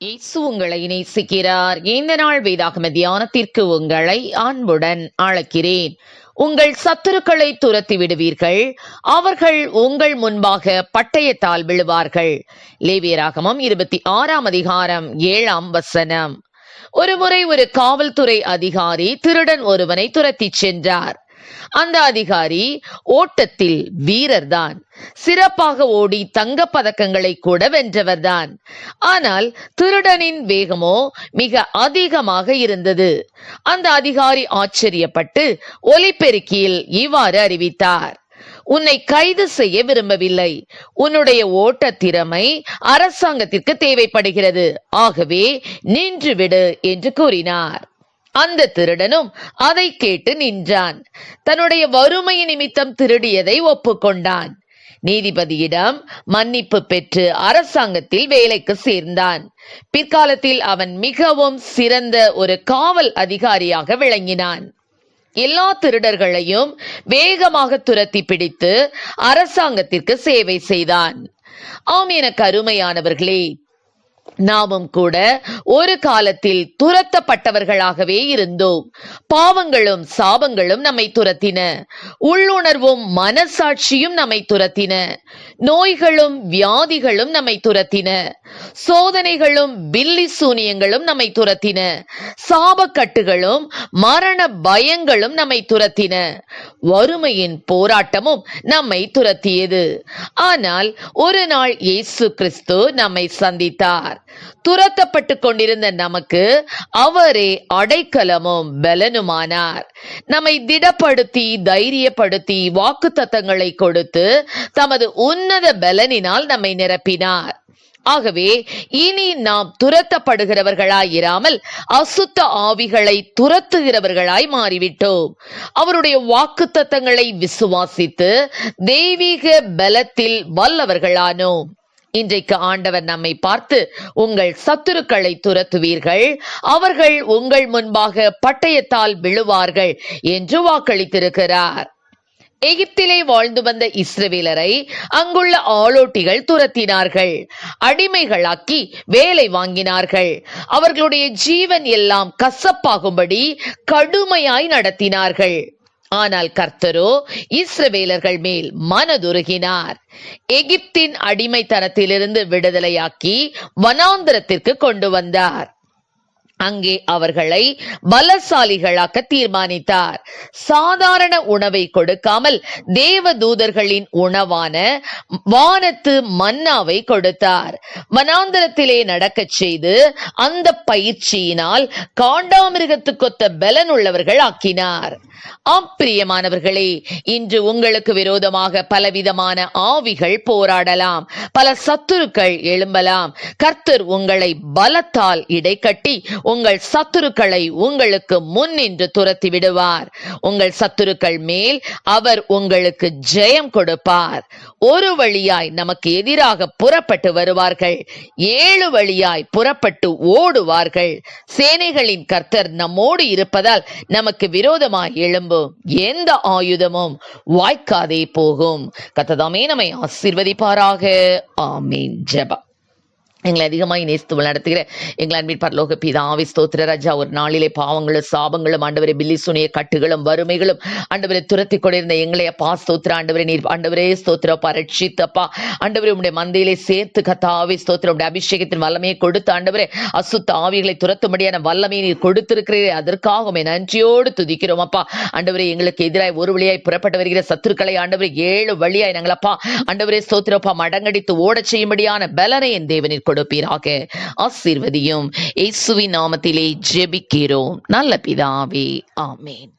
இயேசு உங்களை நேசிக்கிறார் இந்த நாள் வேதாகம தியானத்திற்கு உங்களை அன்புடன் அழைக்கிறேன். உங்கள் சத்துருக்களை துரத்தி விடுவீர்கள். அவர்கள் உங்கள் முன்பாக பட்டயத்தால் விழுவார்கள். லேவியராகமம் இருபத்தி ஆறாம் அதிகாரம் ஏழாம் வசனம். ஒருமுறை ஒரு காவல்துறை அதிகாரி திருடன் ஒருவனை துரத்திச் சென்றார். அந்த அதிகாரி ஓட்டத்தில் வீரர்தான். சிறப்பாக ஓடி தங்க பதக்கங்களை கூட வென்றவர்தான். ஆனால் திருடனின் வேகமோ மிக அதிகமாக இருந்தது. அந்த அதிகாரி ஆச்சரியப்பட்டு ஒலிபெருக்கியில் இவ்வாறு அறிவித்தார். உன்னை கைது செய்ய விரும்பவில்லை. உன்னுடைய ஓட்ட திறமை அரசாங்கத்திற்கு தேவைப்படுகிறது. ஆகவே நின்றுவிடு என்று கூறினார். அந்த திருடனும் அதை கேட்டு நின்றான். தன்னுடைய வறுமை நிமித்தம் திருடியதை ஒப்புக்கொண்டான். நீதிபதியிடம் மன்னிப்பு பெற்று அரசாங்கத்தில் வேலைக்கு சேர்ந்தான். பிற்காலத்தில் அவன் மிகவும் சிறந்த ஒரு காவல் அதிகாரியாக விளங்கினான். எல்லா திருடர்களையும் வேகமாக துரத்தி பிடித்து அரசாங்கத்திற்கு சேவை செய்தான். ஆம் என கருமையானவர்களே நாமும் கூட ஒரு காலத்தில் துரத்தப்பட்டவர்களாகவே இருந்தோம். பாவங்களும் சாபங்களும் நம்மை துரத்தின. உள்ளுணர்வும் மனசாட்சியும் நம்மை துரத்தின. நோய்களும் வியாதிகளும் நம்மை துரத்தின. சோதனைகளும் பில்லி சூனியங்களும் நம்மை துரத்தின. சாபக்கட்டுகளும் மரண பயங்களும் நம்மை துரத்தின. வறுமையின் போராட்டமும் நம்மை துரத்தியது. ஆனால் ஒரு நாள் இயேசு கிறிஸ்து நம்மை சந்தித்தார். துரத்தப்பட்டு கொண்டிருந்த நமக்கு அவரே அடைக்கலமும் பலனுமானார். நம்மை திடப்படுத்தி தைரியப்படுத்தி வாக்கு தத்தங்களை கொடுத்து தமது உன்னத பலனினால் நம்மை நிரப்பினார். ஆகவே இனி நாம் துரத்தப்படுகிறவர்களாய் இராமல் அசுத்த ஆவிகளை துரத்துகிறவர்களாய் மாறிவிட்டோம். அவருடைய வாக்கு தத்தங்களை விசுவாசித்து தெய்வீக பலத்தில் வல்லவர்களானோம். இன்றைக்கு ஆண்டவர் நம்மை பார்த்து உங்கள் சத்துருக்களை துரத்துவீர்கள். அவர்கள் உங்கள் முன்பாக பட்டயத்தால் விழுவார்கள் என்று வாக்களித்திருக்கிறார். எகிப்திலே வாழ்ந்து வந்த இஸ்ரவேலரை அங்குள்ள ஆளோட்டிகள் துரத்தினார்கள். அடிமைகளாக்கி வேலை வாங்கினார்கள். அவர்களுடைய ஜீவன் எல்லாம் கசப்பாகும்படி கடுமையாய் நடத்தினார்கள். ஆனால் கர்த்தரோ இஸ்ரவேலர்கள் மேல் மனதுருகினார். எகிப்தின் அடிமைத்தனத்திலிருந்து விடுதலையாக்கி வனாந்திரத்திற்கு கொண்டு வந்தார். அங்கே அவர்களை பலசாலிகளாக்க தீர்மானித்தார். சாதாரண உணவை கொடுக்காமல் தேவ தூதர்களின் உணவான வானத்து மன்னாவை கொடுத்தார். வனாந்தரத்திலே நடக்கச் செய்து அந்த பயிற்சியினால் காண்டாமிருகத்துக்கொத்த பலன் உள்ளவர்கள் ஆக்கினார் அப்பிரியமானவர்களே இன்று உங்களுக்கு விரோதமாக பலவிதமான ஆவிகள் போராடலாம். பல சத்துருக்கள் எழும்பலாம். கர்த்தர் உங்களை பலத்தால் இடைக்கட்டி உங்கள் சத்துருக்களை உங்களுக்கு முன் நின்று துரத்தி விடுவார். உங்கள் சத்துருக்கள் மேல் அவர் உங்களுக்கு ஜெயம் கொடுப்பார். ஒரு வழியாய் நமக்கு எதிராக புறப்பட்டு வருவார்கள். ஏழு வழியாய் புறப்பட்டு ஓடுவார்கள். சேனைகளின் கர்த்தர் நம்மோடு இருப்பதால் நமக்கு விரோதமாய் எழும்பும். எந்த ஆயுதமும் வாய்க்காதே போகும். கத்ததாமே நம்மை ஆசீர்வதிப்பாராக. ஆமீன். ஜபா எங்களை அதிகமாய் நேசித்து நடத்துகிற எங்கள் அன்பின் பரலோக பிதாவி ஸ்தோத்திர ராஜா. ஒரு நாளிலே பாவங்களும் சாபங்களும் ஆண்டவரை பில்லி சுனிய கட்டுகளும் வறுமைகளும் ஆண்டவரை துரத்தி கொண்டிருந்த எங்களை அப்பா ஸ்தோத்திர ஆண்டவரை நீர் ஆண்டவரே ஸ்தோத்திரப்பா ரட்சித்தப்பா ஆண்டவரை உடைய மந்தையிலே சேர்த்து கத்தாவி ஸ்தோத்திர உடைய அபிஷேகத்தின் வல்லமையை கொடுத்து ஆண்டவரே அசுத்த ஆவிகளை துரத்தும்படியான வல்லமையை நீர் கொடுத்திருக்கிறீரே. அதற்காக நன்றியோடு துதிக்கிறோம் அப்பா. ஆண்டவரே எங்களுக்கு எதிராக ஒரு வழியாய் புறப்பட்டு வருகிற சத்துருக்களை ஆண்டவரே ஏழு வழியாய் நாங்களப்பா ஆண்டவரே ஸ்தோத்திரப்பா மடங்கடித்து ஓடச் செய்யும்படியான பலனை என் தேவனின் கொடுப்பீராக. ஆசீர்வதியும். இயேசுவின் நாமத்திலே ஜெபிக்கிறோம். நல்ல பிதாவே ஆமேன்.